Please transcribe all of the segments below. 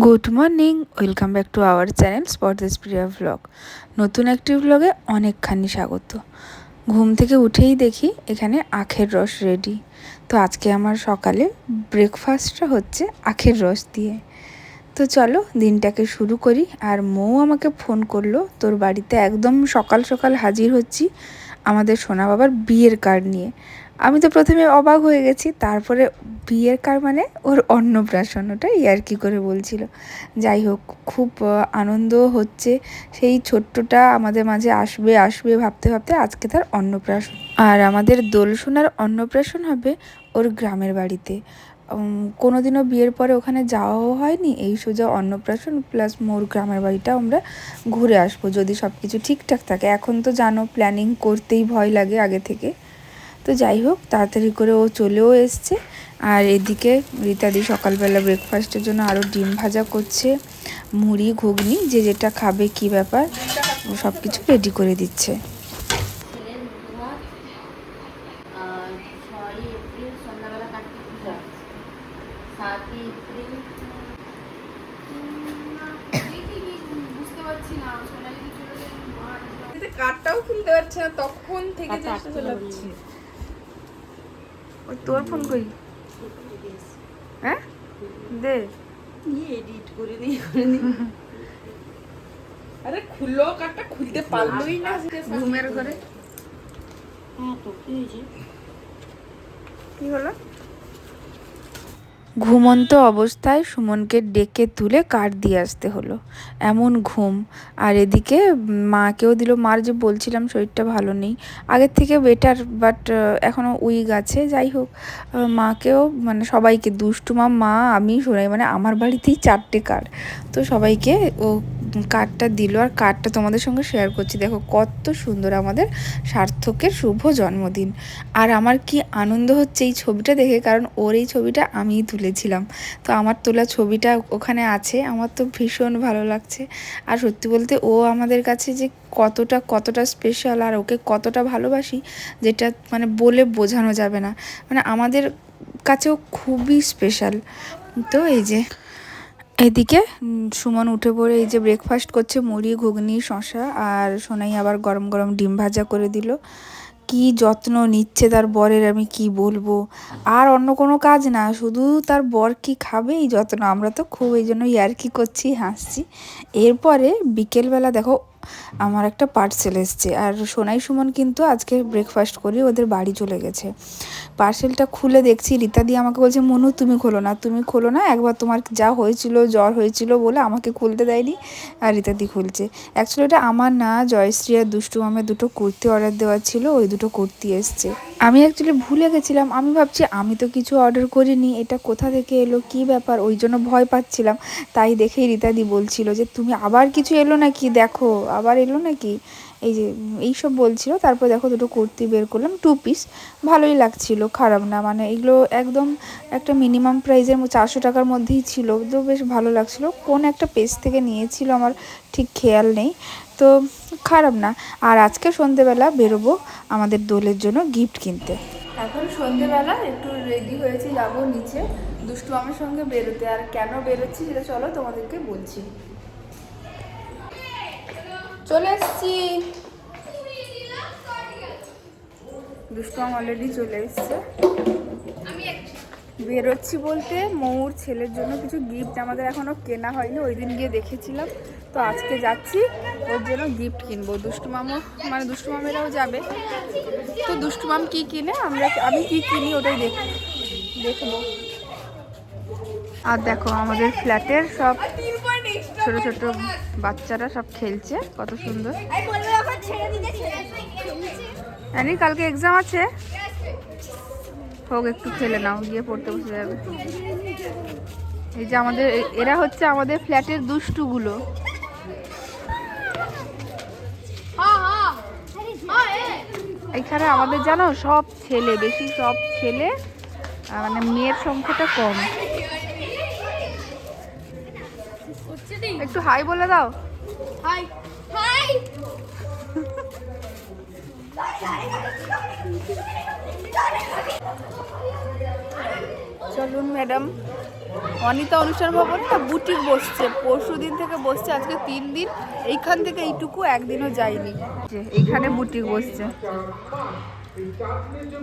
Good morning welcome back to our channel spot this Priya blog নতুন একটি ব্লগে অনেকখানি স্বাগত। ঘুম থেকে উঠেই দেখি এখানে আখের রস রেডি তো আজকে আমার সকালে ব্রেকফাস্টটা হচ্ছে আখের রস দিয়ে। তো চলো, দিনটাকে শুরু করি। আর মৌ আমাকে ফোন করল, তোর বাড়িতে একদম সকাল সকাল হাজির হচ্ছি আমাদের সোনা বাবার বিয়ের কার্ড নিয়ে। আমি তো প্রথমে অবাক হয়ে গেছি, তারপরে বিয়ের কার মানে? ওর অন্নপ্রাশন ওটা ইয়ার কি করে বলছিল। যাই হোক, খুব আনন্দ হচ্ছে। সেই ছোট্টটা আমাদের মাঝে আসবে আসবে ভাবতে ভাবতে আজকে তার অন্নপ্রাশন। আর আমাদের দোলসোনার অন্নপ্রাশন হবে ওর গ্রামের বাড়িতে। কোনোদিনও বিয়ের পরে ওখানে যাওয়াও হয়নি। এই সোজা অন্নপ্রাশন প্লাস মোর গ্রামের বাড়িটা আমরা ঘুরে আসব, যদি সব কিছু ঠিকঠাক থাকে। এখন তো জানো প্ল্যানিং করতেই ভয় লাগে আগে থেকে। তো যাই হোক তাড়াতাড়ি করে ও চলেও এসছে। আর এদিকে রীতাদি সকালবেলা ব্রেকফাস্টের জন্য আরও ডিম ভাজা করছে মুড়ি ঘুগনি যে যেটা খাবে কি ব্যাপার ও সব কিছু রেডি করে দিচ্ছে। কার্ডটাও খুলতে পারছে না তখন থেকে চেষ্টা চালাচ্ছি ওই তোর ফোন কই হ্যাঁ? দে। এডিট করে দিই করে আরে খুললো কার্ডটা খুলতে পারলোই না। ঘুমের ঘরে। হ্যাঁ তো কি হয়েছে? কি হলো? ঘুমন্ত অবস্থায় সুমনকে ডেকে তুলে কাঠ দিয়ে আসতে হলো। এমন ঘুম। আর এদিকে মাকেও দিল, মার যে বলছিলাম শরীরটা ভালো নেই। আগের থেকে বেটার বাট এখনও উইক আছে, যাই হোক। মাকেও মানে সবাইকে দুষ্টুমা মা আমি শোনাই মানে আমার বাড়িতেই চারটে কার তো সবাইকে ও কার্ডটা দিল আর কার্ডটা তোমাদের সঙ্গে শেয়ার করছি। দেখো, কত সুন্দর আমাদের সার্থকের শুভ জন্মদিন। আর আমার কি আনন্দ হচ্ছে এই ছবিটা দেখে, কারণ ওর এই ছবিটা আমিই তুলেছিলাম। তো আমার তোলা ছবিটা ওখানে আছে, আমার তো ভীষণ ভালো লাগছে। আর সত্যি বলতে ও আমাদের কাছে যে কতটা কতটা স্পেশাল আর ওকে কতটা ভালোবাসি, যেটা মানে বলে বোঝানো যাবে না। মানে আমাদের কাছেও খুবই স্পেশাল তো এই যে এদিকে সুমন উঠে পড়ে এই যে ব্রেকফাস্ট করছে, মুড়ি, ঘুগনি শশা আর সোনাই আবার গরম গরম ডিম ভাজা করে দিল। কি যত্ন নিচ্ছে তার বরের, আমি কি বলব? আর অন্য কোনো কাজ না, শুধু তার বর কি খাবে এই যত্ন। আমরা তো খুব এই জন্য ইয়ার্কি করছি, হাসছি। এরপরে বিকেলবেলা দেখো আমার একটা পার্সেল এসছে। আর সোনাই সুমন কিন্তু আজকে ব্রেকফাস্ট করে ওদের বাড়ি চলে গেছে। পার্সেলটা খুলে দেখছি, রীতা দিয়ে আমাকে বলছে, মনু, তুমি খোলো না। তুমি খোলো না, একবার তোমার যা হয়েছিল, জ্বর হয়েছিল বলে আমাকে খুলতে দেয়নি। আর রীতাদি খুলছে। অ্যাকচুয়ালি এটা আমার না, জয়শ্রী আর দুষ্টু মামের দুটো কুর্তি অর্ডার দেওয়া ছিল, ওই দুটো কুর্তি এসছে। আমি অ্যাকচুয়ালি ভুলে গেছিলাম। আমি ভাবছি, আমি তো কিছু অর্ডার করিনি। এটা কোথা থেকে এলো? কি ব্যাপার? ওই জন্য ভয় পাচ্ছিলাম। তাই দেখেই রীতাদি বলছিল যে, তুমি আবার কিছু এলো নাকি? দেখো, আবার এলো নাকি? এই যে, এইসব বলছিল, তারপর দেখো দুটো কুর্তি বের করলাম টু পিস ভালোই লাগছিল, খারাপ না মানে এগুলো একদম একটা মিনিমাম প্রাইসের চারশো টাকার মধ্যেই ছিল, তো বেশ ভালো লাগছিল, কোন একটা পেজ থেকে নিয়েছিল আমার ঠিক খেয়াল নেই, তো খারাপ না, আর আজকে সন্ধেবেলা বেরোবো আমাদের দোলের জন্য গিফট কিনতে। এখন সন্ধেবেলা, একটু রেডি হয়েছি, যাব নিচে, দুষ্টু আমার সঙ্গে বেরোতে, আর কেন বেরোচ্ছি সেটা চলো তোমাদেরকে বলছি। চলে এসছি। দুষ্টম অলরেডি চলে এসছে। বেরোচ্ছি বলতে মৌর ছেলের জন্য কিছু গিফট আমাদের এখনও কেনা হয়নি ওই দিন গিয়ে দেখেছিলাম। তো আজকে যাচ্ছি ওর জন্য গিফট কিনবো। দুষ্টু মামু মানে দুষ্টু মামেরাও যাবে। তো দুষ্টু মাম কী কিনে? আমরা আমি কি কিনি ওটাই দেখ দেখব। আর দেখো আমাদের ফ্ল্যাটের সব ছোট ছোট বাচ্চারা সব খেলছে কত সুন্দর। জানি কালকে এক্সাম আছে? হোক একটু খেলে নাও গিয়ে পড়তে বসে যাবে। এই যে আমাদের এরা হচ্ছে আমাদের ফ্ল্যাটের দুষ্টুগুলো। এখানে আমাদের জানো সব ছেলে বেশি সব ছেলে মানে মেয়ের সংখ্যাটা কম। একটু হাই বলে দাও। হাই। হাই। চলুন ম্যাডাম। অনিতা অনুষ্ঠান ভবনে না বুটিক বসছে। পরশু দিন থেকে বসছে আজকে তিন দিন। এইখান থেকে এইটুকু একদিনও যায়নি। এইখানে বুটিক বসছে।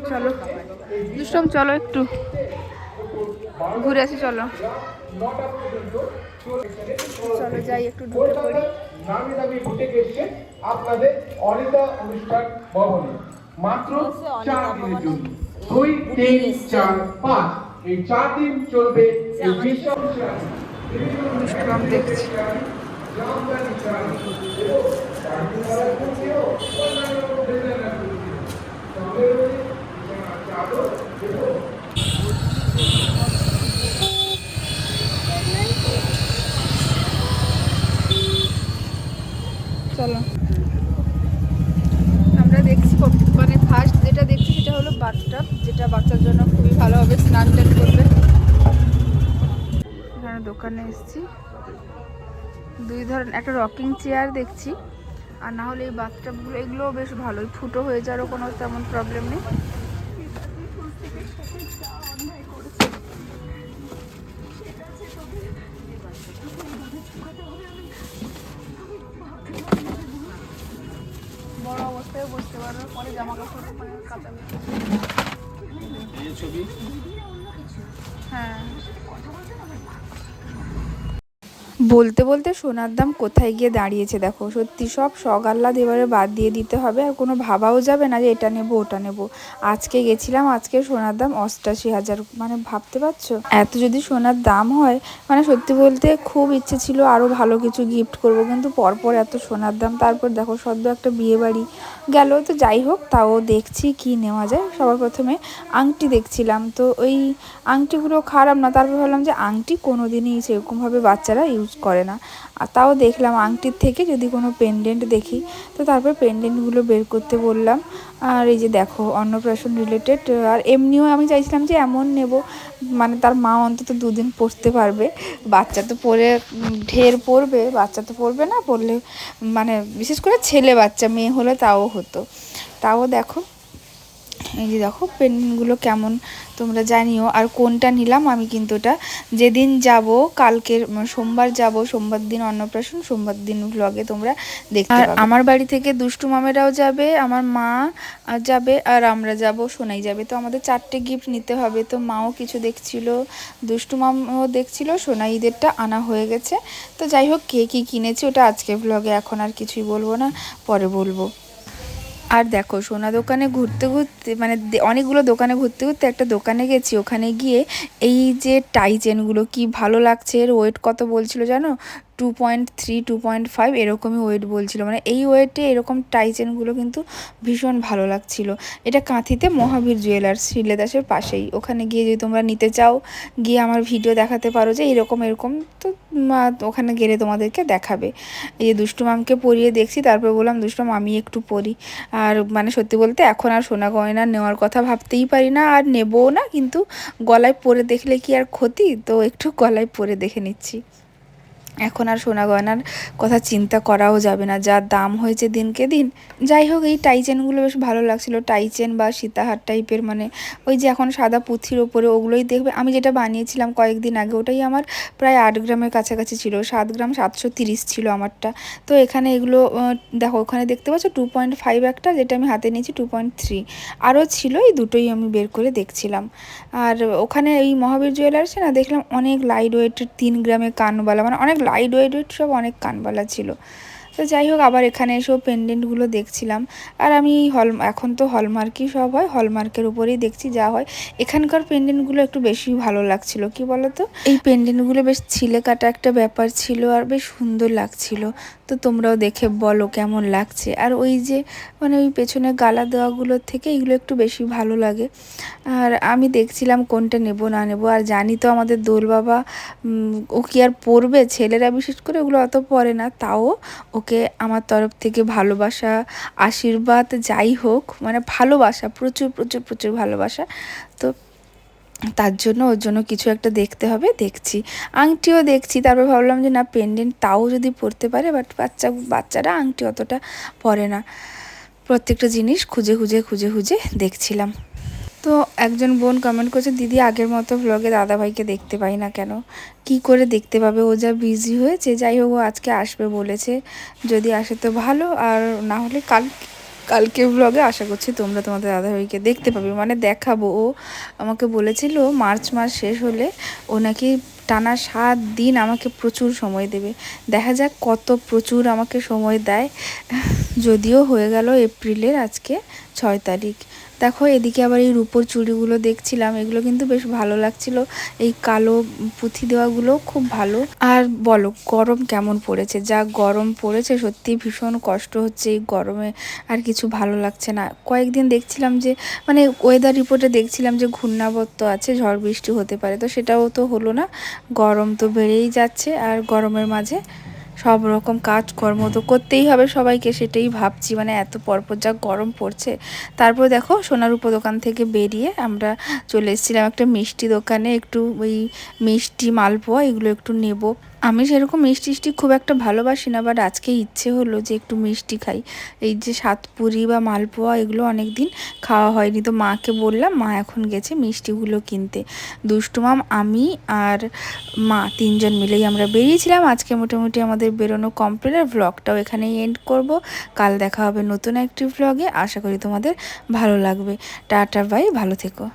চলো। দুষ্টম চলো একটু। ঘুরে আসি চলো। চলো যাই একটু ঢুকে পড়ি। নামি দামি বুটিক এসছে আপনাদের অনিতা অনুষ্ঠান ভবনে। মাত্র চার দিনের জন্য দুই তিন চার পাঁচ। এই চার দিন চলবে এই বিশাল অনুষ্ঠান। দেখছি চলো আমরা দেখছি প- মানে ফার্স্ট যেটা দেখছি সেটা হলো বাথটাব যেটা বাচ্চার জন্য খুবই ভালো হবে স্নান টান করবে এখানে দোকানে এসছি। দুই ধরনের একটা রকিং চেয়ার দেখছি আর না হলে এই বাথটাবগুলো এগুলোও বেশ ভালোই। ফুটো হয়ে যাওয়ারও কোনো তেমন প্রবলেম নেই। বড় অবস্থায় বসতে পারবে পরে জামা কাপড় কাচাবে হ্যাঁ। বলতে বলতে সোনার দাম কোথায় গিয়ে দাঁড়িয়েছে দেখো। সত্যি সব আহ্লাদ এবারে বাদ দিয়ে দিতে হবে আর কোনো ভাবাও যাবে না যে এটা নেব, ওটা নেব। আজকে গেছিলাম, আজকে সোনার দাম অষ্টাশি হাজার মানে ভাবতে পারছ? এত যদি সোনার দাম হয় মানে সত্যি বলতে খুব ইচ্ছে ছিল আরও ভালো কিছু গিফট করব, কিন্তু পরপর এত সোনার দাম, তারপর দেখো সদ্য একটা বিয়ে বাড়ি গেল, তো যাই হোক, তাও দেখছি কি নেওয়া যায়। সবার প্রথমে আংটি দেখছিলাম, তো ওই আংটিগুলো খারাপ না, তারপর ভাবলাম যে আংটি কোনো দিনই সেরকমভাবে বাচ্চারা ইউজ করে না। আর তাও দেখলাম আংটির থেকে যদি কোনো পেন্ডেন্ট দেখি, তো তারপর পেন্ডেন্টগুলো বের করতে বললাম। আর এই যে দেখো, অন্নপ্রাশন রিলেটেড আর এমনিও আমি চাইছিলাম যে এমন নেব মানে তার মা অন্তত দুদিন পড়তে পারবে। বাচ্চা তো পরে ঢের পড়বে বাচ্চা তো পড়বে না পড়লে মানে বিশেষ করে ছেলে বাচ্চা, মেয়ে হলে তাও হতো। তাও দেখো এই যে দেখো পেনগুলো কেমন তোমরা জানিও। আর কোনটা নিলাম আমি কিন্তু এটা যেদিন যাব কালকের সোমবার যাব সোমবার দিন অন্নপ্রাশন সোমবার দিন ব্লগে তোমরা দেখতে আর আমার বাড়ি থেকে দুষ্টু মামেরাও যাবে আমার মা যাবে আর আমরা যাব সোনাই যাবে। তো আমাদের চারটে গিফট নিতে হবে। তো মাও কিছু দেখছিল দুষ্টু মামও দেখছিল সোনাইদেরটা আনা হয়ে গেছে। তো যাই হোক কে কী কিনেছে ওটা আজকে ব্লগে এখন আর কিছুই বলব না পরে বলব। আর দেখো, সোনা দোকানে ঘুরতে ঘুরতে মানে অনেকগুলো দোকানে ঘুরতে ঘুরতে একটা দোকানে গেছি। ওখানে গিয়ে এই যে টাই চেনগুলো কি ভালো লাগছে, এর ওয়েট কত বলছিল জানো? Two point three two point five এরকমই ওয়েট বলছিল। মানে এই ওয়েটে এরকম টাই চেনগুলো কিন্তু ভীষণ ভালো লাগছিল। এটা কাঁথিতে মহাবীর জুয়েলার্স শিলেদাসের পাশেই। ওখানে গিয়ে যদি তোমরা নিতে চাও, গিয়ে আমার ভিডিও দেখাতে পারো যে এরকম এরকম তো ওখানে গেলে তোমাদেরকে দেখাবে। এই যে দুষ্টু মামকে পরিয়ে দেখছি, তারপর বললাম, দুষ্টু আমি একটু পরি। আর মানে সত্যি বলতে এখন আর সোনা গয়না নেওয়ার কথা ভাবতেই পারি না, আর নেবও না, কিন্তু গলায় পরে দেখলে কি আর ক্ষতি? তো একটু গলায় পরে দেখে নিচ্ছি। এখন আর সোনা গয়নার কথা চিন্তা করাও যাবে না। যা দাম হয়েছে দিনকে দিন। যাই হোক, এই টাই চেনগুলো বেশ ভালো লাগছিল। টাই চেন বা সীতাহার টাইপের মানে ওই যে এখন সাদা পুঁথির ওপরে ওগুলোই দেখবে। আমি যেটা বানিয়েছিলাম কয়েকদিন আগে, ওটাই আমার প্রায় আট গ্রামের কাছাকাছি ছিল। সাত গ্রাম সাতশো তিরিশ ছিল আমারটা। তো এখানে এগুলো দেখো, ওখানে দেখতে পাচ্ছ টু পয়েন্ট ফাইভ একটা, যেটা আমি হাতে নিয়েছি টু পয়েন্ট থ্রি। আরও ছিল, এই দুটোই আমি বের করে দেখছিলাম। আর ওখানে এই মহাবীর জুয়েলার্সে না, দেখলাম অনেক লাইট ওয়েটের তিন গ্রামের কানবালা মানে অনেক লাইট ওয়েট ওয়েট সব অনেক কানবালা ছিল। তো যাই হোক, আবার এখানে এসেও পেন্ডেন্টগুলো দেখছিলাম। আর আমি হল, এখন তো হলমার্কই সব হয় হলমার্কের উপরেই দেখছি যা হয়। এখানকার পেন্ডেন্টগুলো একটু বেশি ভালো লাগছিল, কি বলতো? এই পেন্ডেন্টগুলো বেশ ছিলে কাটা একটা ব্যাপার ছিল আর বেশ সুন্দর লাগছিল। তো তোমরাও দেখে বলো কেমন লাগছে। আর ওই যে মানে ওই পেছনে গালা দেওয়াগুলোর থেকে এগুলো একটু বেশি ভালো লাগে। আর আমি দেখছিলাম কোনটা নেব, না নেব। আর জানি তো আমাদের দোল বাবা ও কি আর পড়বে ছেলেরা বিশেষ করে ওগুলো অত পড়ে না। তাও ওকে আমার তরফ থেকে ভালোবাসা, আশীর্বাদ, যাই হোক মানে ভালোবাসা, প্রচুর প্রচুর প্রচুর ভালোবাসা। তো তার জন্য, ওর জন্য কিছু একটা দেখতে হবে, দেখছি। আংটিও দেখছি, তারপর ভাবলাম যে না পেন্ডেন্ট তাও যদি পরতে পারে বাট বাচ্চা, বাচ্চারা আংটি অতটা পরে না। প্রত্যেকটা জিনিস খুঁজে খুঁজে খুঁজে খুঁজে দেখছিলাম। তো একজন বোন কমেন্ট করছে, দিদি, আগের মতো ব্লগে দাদাভাইকে দেখতে পাই না কেন? কি করে দেখতে পাবে? ও যা বিজি হয়েছে, যাই হোক, ও আজকে আসবে বলেছে। যদি আসে তো ভালো, আর না হলে কাল কালকে ব্লগে আশা করছি তোমরা তোমাদের দাদাভাইকে দেখতে পাবে। মানে দেখাবো। ও আমাকে বলেছিল মার্চ মাস শেষ হলে ও নাকি টানা সাত দিন আমাকে প্রচুর সময় দেবে। দেখা যাক কত প্রচুর আমাকে সময় দেয়। যদিও হয়ে গেল এপ্রিলের আজকে ছয় তারিখ। দেখো, এদিকে আবার এই রূপোর চুড়িগুলো দেখছিলাম, এগুলো কিন্তু বেশ ভালো লাগছিল। এই কালো পুঁথি দেওয়াগুলো খুব ভালো। আর বলো, গরম কেমন পড়েছে? যা গরম পড়েছে সত্যি ভীষণ কষ্ট হচ্ছে এই গরমে, আর কিছু ভালো লাগছে না। কয়েকদিন দেখছিলাম যে মানে ওয়েদার রিপোর্টে দেখছিলাম যে ঘূর্ণাবর্ত আছে, ঝড় বৃষ্টি হতে পারে, তো সেটাও তো হলো না। গরম তো বেড়েই যাচ্ছে, আর গরমের মাঝে সব রকম কাজকর্ম তো করতেই হবে সবাইকে সেটাই ভাবছি। মানে এত পরপর যা গরম পড়ছে। তারপর দেখো সোনার উপ দোকান থেকে বেরিয়ে আমরা চলে এসেছিলাম একটা মিষ্টি দোকানে। একটু ওই মিষ্টি মালপোয়া এগুলো একটু নেব। আমি সেরকম মিষ্টি টিষ্টি খুব একটা ভালোবাসি না বাট আজকে ইচ্ছে হলো যে একটু মিষ্টি খাই। এই যে সাতপুরি বা মালপোয়া এগুলো অনেক দিন খাওয়া হয়নি, তো মাকে বললাম, মা এখন গেছে মিষ্টিগুলো কিনতে। দুষ্টু মাম, আমি আর মা তিনজন মিলেই আমরা বেরিয়েছিলাম। আজকে মোটামুটি আমাদের বেরোনো কমপ্লিট আর ভ্লগটাও এখানেই এন্ড করব। কাল দেখা হবে নতুন একটি ভ্লগে আশা করি তোমাদের ভালো লাগবে। টাটা বাই ভালো থেকো।